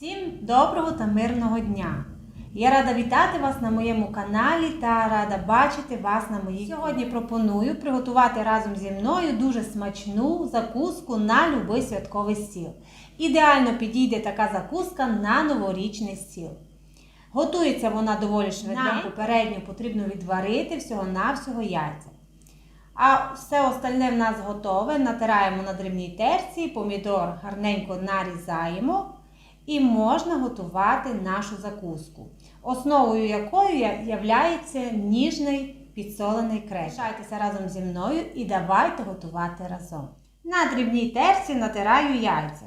Всім доброго та мирного дня! Я рада вітати вас на моєму каналі та рада бачити вас на моїй. Сьогодні пропоную приготувати разом зі мною дуже смачну закуску на любий святковий стіл. Ідеально підійде така закуска на новорічний стіл. Готується вона доволі швидко. Попередньо потрібно відварити всього-навсього яйця. А все остальне в нас готове. Натираємо на дрібній терці, помідор гарненько нарізаємо і можна готувати нашу закуску, основою якої є ніжний підсолений крем. Лишайтеся разом зі мною і давайте готувати разом. На дрібній терці натираю яйця.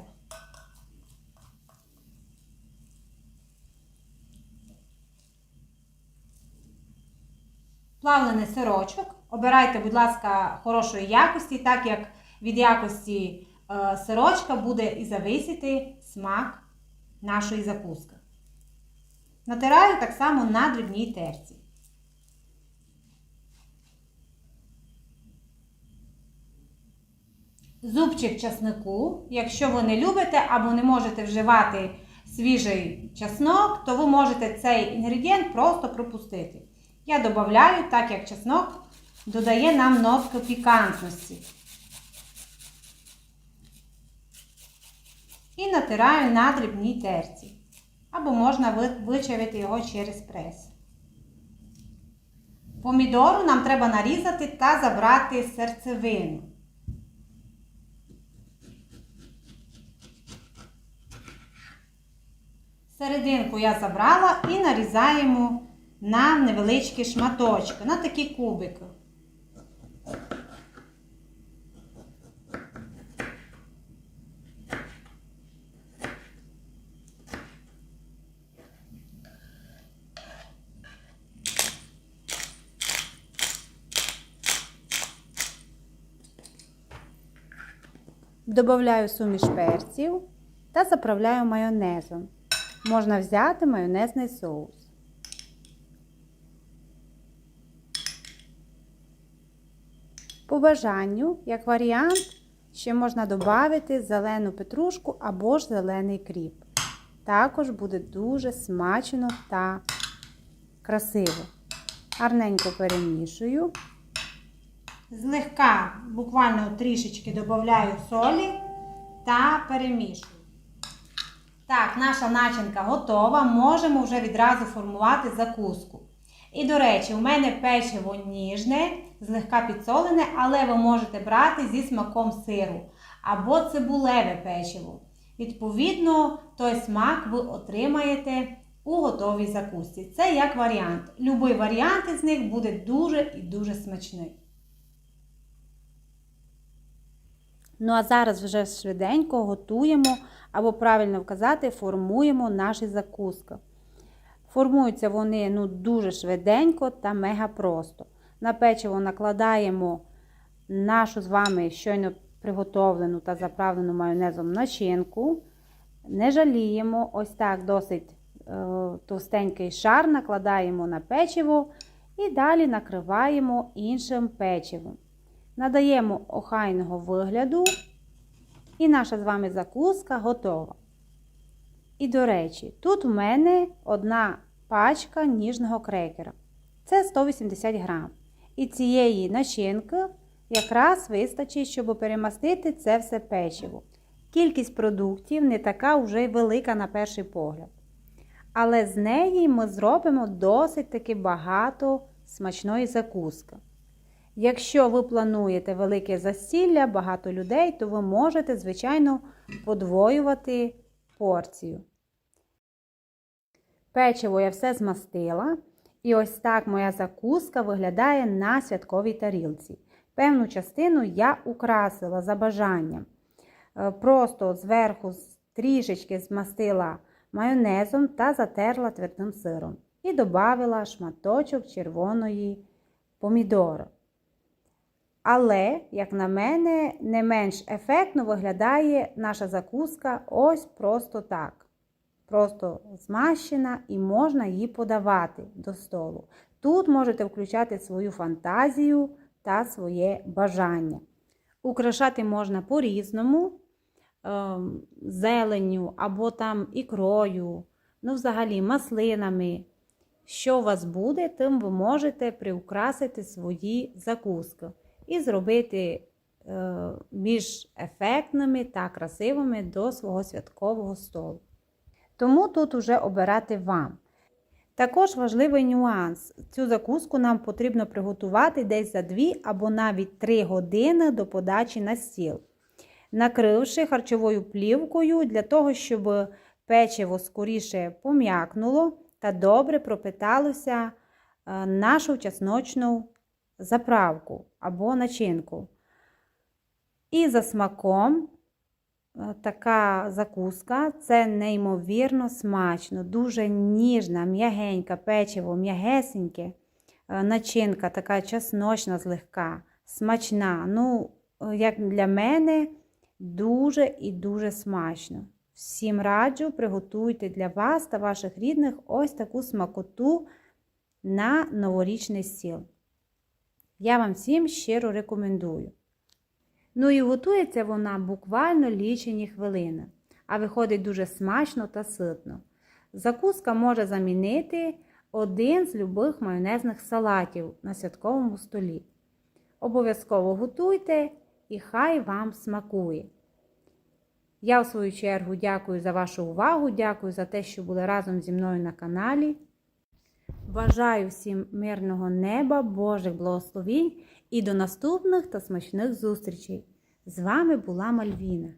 Плавлений сирочок. Обирайте, будь ласка, хорошої якості, так як від якості е, сирочка буде і зависіти смак нашої закуски. Натираю так само на дрібній терці. Зубчик часнику, якщо ви не любите або не можете вживати свіжий чеснок, то ви можете цей інгредієнт просто пропустити. Я додаю, так як чеснок додає нам нотку пікантності. І натираю на дрібній терці. Або можна вичавити його через прес. Помідору нам треба нарізати та забрати серцевину. Серединку я забрала і нарізаємо на невеличкі шматочки, на такі кубики. Добавляю суміш перців та заправляю майонезом. Можна взяти майонезний соус. По бажанню, як варіант, ще можна додати зелену петрушку або ж зелений кріп. Також буде дуже смачно та красиво. Гарненько перемішую. Злегка, буквально трішечки додаю солі та перемішую. Так, наша начинка готова. Можемо вже відразу формувати закуску. І, до речі, у мене печиво ніжне, злегка підсолене, але ви можете брати зі смаком сиру або цибулеве печиво. Відповідно, той смак ви отримаєте у готовій закусці. Це як варіант. Любий варіант із них буде дуже і дуже смачний. Ну, а зараз вже швиденько готуємо, або правильно вказати, формуємо наші закуски. Формуються вони ну, дуже швиденько та мега просто. На печиво накладаємо нашу з вами щойно приготовлену та заправлену майонезом начинку. Не жаліємо, ось так досить е, товстенький шар накладаємо на печиво і далі накриваємо іншим печивом. Надаємо охайного вигляду, і наша з вами закуска готова. І, до речі, тут у мене одна пачка ніжного крекера. Це 180 грам. І цієї начинки якраз вистачить, щоб перемастити це все печиво. Кількість продуктів не така вже й велика на перший погляд. Але з неї ми зробимо досить таки багато смачної закуски. Якщо ви плануєте велике засілля, багато людей, то ви можете, звичайно, подвоювати порцію. Печиво я все змастила. І ось так моя закуска виглядає на святковій тарілці. Певну частину я украсила за бажанням. Е, просто зверху трішечки змастила майонезом та затерла твердим сиром. І додала шматочок червоної помідори. Але, як на мене, не менш ефектно виглядає наша закуска ось просто так. Просто змащена і можна її подавати до столу. Тут можете включати свою фантазію та своє бажання. Украшати можна по-різному. е, зеленню або там ікрою, ну, взагалі маслинами. Що у вас буде, тим ви можете приукрасити свої закуски і зробити е, більш ефектними та красивими до свого святкового столу. Тому тут уже обирати вам. Також важливий нюанс. Цю закуску нам потрібно приготувати десь за 2 або навіть 3 години до подачі на стіл, накривши харчовою плівкою для того, щоб печиво скоріше пом'якнуло та добре пропиталося е, нашу чесночну заправку або начинку. І за смаком е, така закуска це неймовірно смачно, дуже ніжна, м'ягенька, печиво, м'ягесеньке, е, начинка така чесночна, злегка, смачна. Ну, е, як для мене, дуже і дуже смачно. Всім раджу, приготуйте для вас та ваших рідних ось таку смакоту на новорічний стіл. Я вам всім щиро рекомендую. Ну і готується вона буквально лічені хвилини, а виходить дуже смачно та ситно. Закуска може замінити один з любих майонезних салатів на святковому столі. Обов'язково готуйте і хай вам смакує. Я, в свою чергу, дякую за вашу увагу, дякую за те, що були разом зі мною на каналі. Бажаю всім мирного неба, Божих благословінь і до наступних та смачних зустрічей. З вами була Мальвіна.